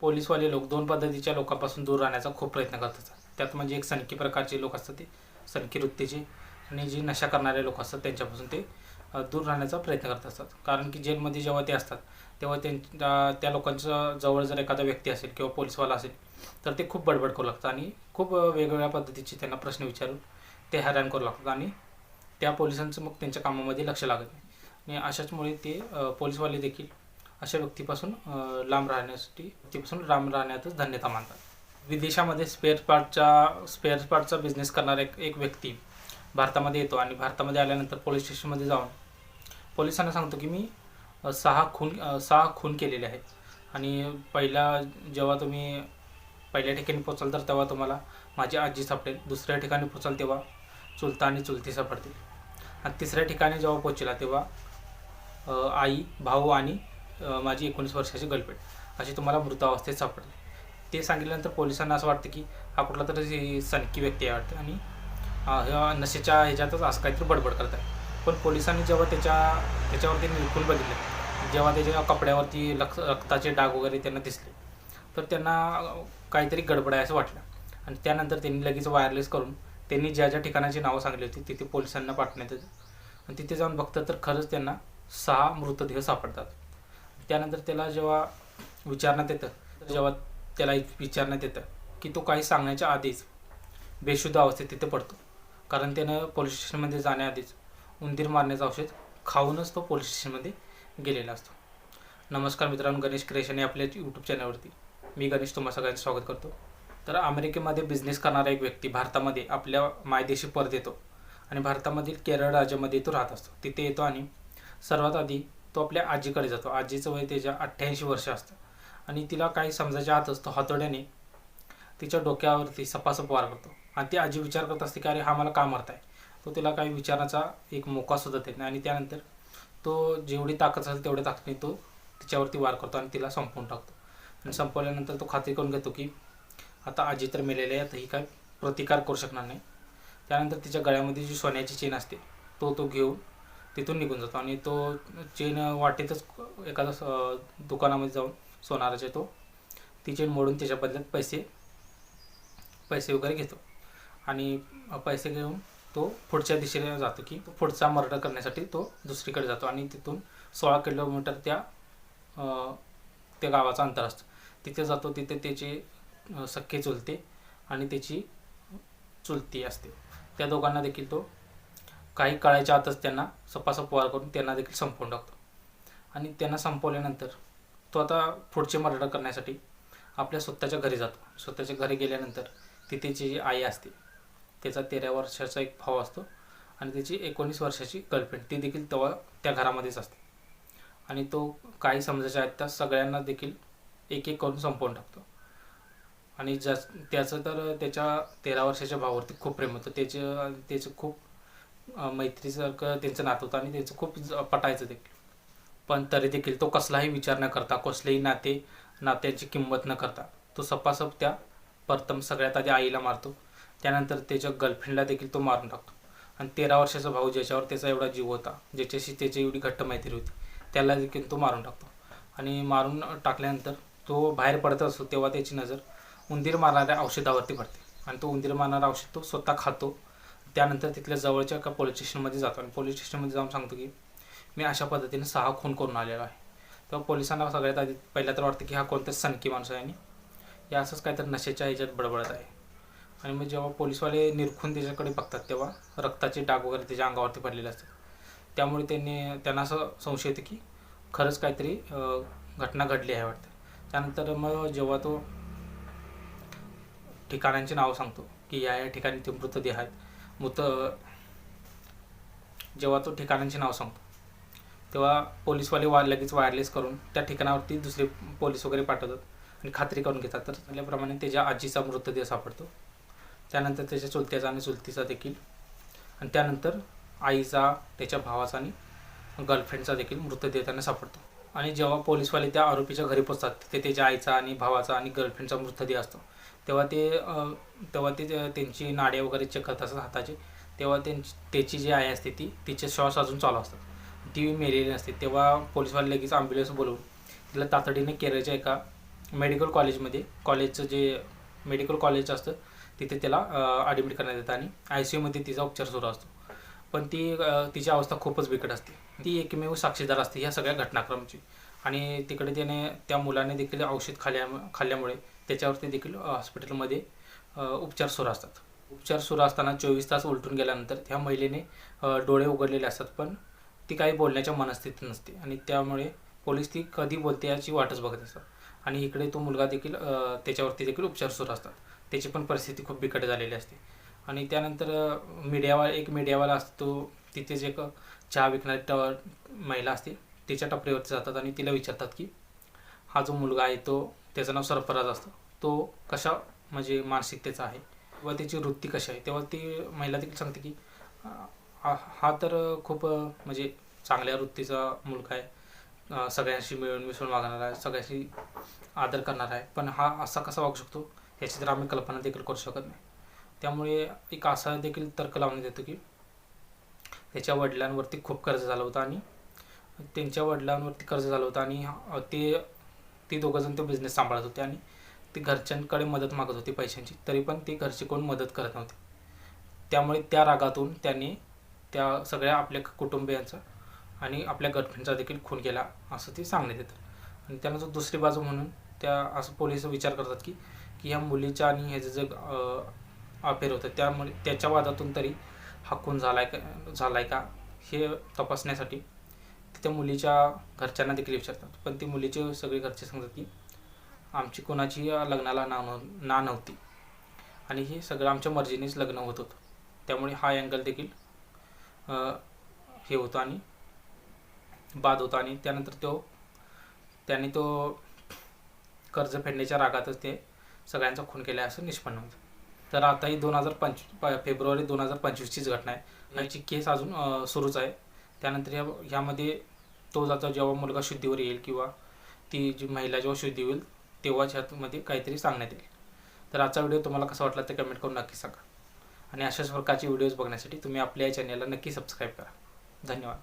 पोलीसवाले लोक दोन पद्धतीच्या लोकांपासून दूर राहण्याचा खूप प्रयत्न करतात त्यात म्हणजे एक सनकी प्रकारचे लोक असतात ते सनकी वृत्तीचे. आणि जी नशा करणारे लोक असतात त्यांच्यापासून ते दूर राहण्याचा प्रयत्न करत असतात कारण की जेलमध्ये जेव्हा ते असतात तेव्हा त्यांच्या त्या लोकांच्या जवळ जर एखादा व्यक्ती असेल किंवा पोलीसवाला असेल तर ते खूप बडबड करू लागतात आणि खूप वेगवेगळ्या पद्धतीचे त्यांना प्रश्न विचारून ते हैराण करू लागतात आणि त्या पोलिसांचं मग त्यांच्या कामामध्ये लक्ष लागत नाही. आणि अशाचमुळे ते पोलिसवाले पोलीसवाले देखील अशा व्यक्तीपासून लांब राहण्यासाठी व्यक्तीपासून लांब राहण्यातच धन्यता मानतात. विदेशामध्ये स्पेअर पार्टचा स्पेअर पार्टचा बिझनेस करणारा एक एक व्यक्ती भारतामध्ये येतो आणि भारतामध्ये आल्यानंतर पोलीस स्टेशनमध्ये जाऊन पोलिसांना सांगतो की मी सहा खून सहा खून केलेले आहेत. आणि पहिला जेव्हा तुम्ही पहिल्या ठिकाणी पोचाल तर तेव्हा तुम्हाला माझी आजी सापडेल. दुसऱ्या ठिकाणी पोचाल तेव्हा चुलता आणि चुलती सापडतील. आणि तिसऱ्या ठिकाणी जेव्हा पोचला तेव्हा आई भाऊ आणि माझी एकोणीस वर्षाची गर्लफ्रेंड अशी तुम्हाला मृतावस्थेत सापडली. ते सांगितल्यानंतर पोलिसांना असं वाटतं की हा कुठला तरी सनकी व्यक्ती आहे वाटतं. आणि नशेच्या ह्याच्यातच असं काहीतरी बडबड करत आहे पण पोलिसांनी जेव्हा त्याच्या त्याच्यावरती निरखून बघितलं जेव्हा त्याच्या कपड्यावरती लक्ष रक्ताचे डाग वगैरे त्यांना दिसले तर त्यांना काहीतरी गडबड आहे असं वाटलं. आणि त्यानंतर त्यांनी लगेच वायरलेस करून त्यांनी ज्या ज्या ठिकाणाची नावं सांगली होती तिथे पोलिसांना पाठवण्यात येतं. आणि तिथे जाऊन बघतं तर खरंच त्यांना सहा मृतदेह सापडतात. त्यानंतर त्याला जेव्हा विचारण्यात येतं जेव्हा त्याला विचारण्यात येतं की तो काही सांगण्याच्या आधीच बेशुद्ध अवस्थेत तिथे पडतो. कारण त्यानं पोलीस स्टेशनमध्ये जाण्याआधीच उंदीर मारण्याचं औषध खाऊनच तो पोलीस स्टेशनमध्ये गेलेला असतो. नमस्कार मित्रांनो गणेश क्रिएशन या आपल्या यूट्यूब चॅनलवरती. मी गणेश तुम्हा सगळ्यांचं स्वागत करतो. तर अमेरिकेमध्ये बिझनेस करणारा एक व्यक्ती भारतामध्ये आपल्या मायदेशी परत येतो आणि भारतामधील केरळ राज्यामध्ये तो राहत असतो. तिथे येतो आणि सर्वात आधी तो आपल्या आजीकडे जातो. आजीचं वय त्याच्या अठ्ठ्याऐंशी वर्ष असतं. आणि तिला काही समजायच्या आतच तो हातोड्याने तिच्या डोक्यावरती सपासप वार करतो. आणि ती आजी विचार करत असते की अरे हा मला का मारताय? तो तिला काही विचाराचा एक मोका सुद्धा देत नाही. आणि त्यानंतर तो जेवढी ताकद असेल तेवढ्या ताकदीने तो तिच्यावरती वार करतो आणि तिला संपवून टाकतो. आणि संपवल्यानंतर तो खात्री करून घेतो की आता आजी तर मेलेली आहे तर ही काय प्रतिकार करू शकणार नाही. त्यानंतर तिच्या गळ्यामध्ये जी सोन्याची चेन असते तो तो घेऊन तिथून निघून जातो आणि तो चेन वाटेतच एखादा दुकानामध्ये जाऊन सोनाराचे तो ती चेन मोडून त्याच्या बदल्यात पैसे पैसे वगैरे घेतो. आणि पैसे घेऊन तो पुढच्या दिशेने जातो की पुढचा मर्डर करण्यासाठी तो दुसरीकडे जातो आणि तिथून सोळा किलोमीटर त्या त्या गावाचा अंतर असतो. तिथे जातो तिथे त्याचे सख्खे चुलते आणि त्याची चुलती असते. त्या दोघांना देखील तो काही काळाच्या आतच त्यांना सपासप वार करून त्यांना देखील संपवून टाकतो. आणि त्यांना संपवल्यानंतर तो आता पुढचे मर्डर करण्यासाठी आपल्या स्वतःच्या घरी जातो. स्वतःच्या घरी गेल्यानंतर तिथे जी आई असते त्याचा तेरा वर्षाचा एक भाव असतो आणि त्याची एकोणीस वर्षाची गर्लफ्रेंड ती देखील तेव्हा त्या घरामध्येच असते. आणि तो काही समजायच्या आहेत त्या सगळ्यांना देखील एक एक करून संपवून टाकतो. आणि जास त्याचं तर त्याच्या तेरा वर्षाच्या भावावरती खूप प्रेम होतं. त्याचं त्याचं खूप मैत्रीसारखं त्यांचं नातं होतं आणि त्यांचं खूप पटायचं देखील पण तरी देखील तो कसलाही विचार न करता कसलेही नाते नात्याची किंमत न करता तो सपासप त्या प्रथम सगळ्यात आधी आईला मारतो. त्यानंतर त्याच्या गर्लफ्रेंडला देखील तो मारून टाकतो. आणि तेरा वर्षाचा भाऊ ज्याच्यावर त्याचा एवढा जीव होता ज्याच्याशी त्याची एवढी घट्ट मैत्री होती त्याला देखील तो मारून टाकतो. आणि मारून टाकल्यानंतर तो बाहेर पडत असतो तेव्हा त्याची नजर उंदीर मारणाऱ्या औषधावरती पडते. आणि तो उंदीर मारणारा औषध तो स्वतः खातो त्यानंतर तिथल्या जवळच्या एका पोलीस स्टेशनमध्ये जातो. आणि पोलीस स्टेशनमध्ये जाऊन सांगतो की मी अशा पद्धतीने सहा खून करून आलेलो आहे. तेव्हा पोलिसांना सगळ्यात आधी पहिल्या तर वाटतं की हा कोणतरी सनकी माणूस आहे आणि या असंच काहीतरी नशेच्या ह्याच्यात बडबडत आहे. आणि मग जेव्हा पोलीसवाले निरखून त्याच्याकडे बघतात तेव्हा रक्ताचे डाग वगैरे त्याच्या अंगावरती पडलेले असतात. त्यामुळे त्यांनी त्यांना असं संशय येतं की खरंच काहीतरी घटना घडली आहे वाटतं. त्यानंतर मग जेव्हा तो ठिकाणांची नावं सांगतो की या या ठिकाणी ते मृतदेह आहेत. मृत जेव्हा तो ठिकाणांचे नाव सांगतो तेव्हा पोलीसवाले वा लगेच वायरलेस करून त्या ठिकाणावरती दुसरे पोलीस वगैरे पाठवतात आणि खात्री करून घेतात. तर त्याप्रमाणे त्याच्या आजीचा मृतदेह सापडतो. त्यानंतर त्याच्या चुलत्याचा आणि चुलतीचा देखील. आणि त्यानंतर आईचा त्याच्या भावाचा आणि गर्लफ्रेंडचा देखील मृतदेह त्यांना सापडतो. आणि जेव्हा पोलीसवाले त्या आरोपीच्या घरी पोचतात तिथे त्याच्या आईचा आणि भावाचा आणि गर्लफ्रेंडचा मृतदेह असतो. तेव्हा ते तेव्हा ते त्यांची नाड्या वगैरे चेक करत असतात हाताचे तेव्हा त्यांची त्याची जी आई असते ती तिचे श्वास अजून चालू असतात. ती मेलेली नसते. तेव्हा पोलीसवाले लगेच ॲम्ब्युलन्स बोलवून तिला तातडीने केरळच्या एका मेडिकल कॉलेजमध्ये कॉलेजचं जे मेडिकल कॉलेज असतं तिथे त्याला ॲडमिट करण्यात येतं आणि आय सी यूमध्ये तिचा उपचार सुरू असतो. पण ती तिची अवस्था खूपच बिकट असते. ती एकमेव साक्षीदार असते ह्या सगळ्या घटनाक्रमाची. आणि तिकडे त्याने त्या मुलाने देखील औषध खाल्ल्या खाल्ल्यामुळे त्याच्यावरती देखील हॉस्पिटलमध्ये उपचार सुरू असतात. उपचार सुरू असताना चोवीस तास उलटून गेल्यानंतर त्या महिलेने डोळे उघडलेले असतात पण ती काही बोलण्याच्या मनस्थितीत नसते आणि त्यामुळे पोलीस ती कधी बोलते याची वाटच बघत असतात. आणि इकडे तो मुलगा देखील त्याच्यावरती देखील उपचार सुरू असतात. त्याची पण परिस्थिती खूप बिकट झालेली असते. आणि त्यानंतर मीडियावाला एक मीडियावाला असतो तिथे जे एक चहा विकणारी ट महिला असते तिच्या टपरीवरती जातात आणि तिला विचारतात की हा जो मुलगा आहे तो त्याचं नाव सरफराज असतं. तो कशा म्हणजे मानसिकतेचा आहे व त्याची वृत्ती कशी आहे तेव्हा ती महिला देखील सांगते की हा हा तर खूप म्हणजे चांगल्या वृत्तीचा मुलगा आहे. सगळ्यांशी मिळून मिसळून वागणार आहे सगळ्यांशी आदर करणार आहे. पण हा असा कसा वागू शकतो याची तर आम्ही कल्पना देखील करू शकत नाही. त्यामुळे एक असा देखील तर्क लावण्यात येतो की त्याच्या वडिलांवरती खूप कर्ज झालं होतं आणि त्यांच्या वडिलांवरती कर्ज झालं होतं आणि ते ती दोघंजण तो बिझनेस सांभाळत होते आणि ती घरच्यांकडे मदत मागत होती पैशांची. तरी पण ती घरचे कोण मदत करत नव्हते. त्यामुळे त्या रागातून त्यांनी त्या सगळ्या आपल्या कुटुंबियांचा आणि आपल्या गर्लफ्रेंडचा देखील खून केला असं ते सांगण्यात येतं. आणि त्यानंतर दुसरी बाजू म्हणून त्या असं पोलीस विचार करतात की की ह्या मुलीच्या आणि ह्याचं जे अफेअर होतं त्यामुळे त्याच्या वादातून तरी हा खून झालाय का झालाय का हे तपासण्यासाठी त्या मुलीच्या घरच्यांना देखील विचारतात. पण ती मुलीचे सगळे घरचे सांगतात की आमची कोणाची लग्नाला ना ना नव्हती. आणि हे सगळं आमच्या मर्जीनेच लग्न होत होतं. त्यामुळे हा अँगल देखील हे होतं आणि बाद होता. आणि त्यानंतर तो त्याने तो कर्ज फेडण्याच्या रागातच ते सगळ्यांचा खून केला असं निष्पन्न होतं. तर आता ही दोन हजार पंचवीस फेब्रुवारी दोन हजार पंचवीसचीच घटना आहे. याची केस अजून सुरूच आहे. त्यानंतर ह्या ह्यामध्ये तो जाता जेव्हा मुलगा शुद्धीवर येईल किंवा ती जी महिला जेव्हा शुद्धी होईल तेव्हाच ह्यामध्ये काहीतरी सांगण्यात येईल. तर आजचा व्हिडिओ तुम्हाला कसा वाटला ते कमेंट करून नक्की सांगा. आणि अशाच प्रकारचे व्हिडिओज बघण्यासाठी तुम्ही आपल्या या चॅनलला नक्की सबस्क्राईब करा. धन्यवाद.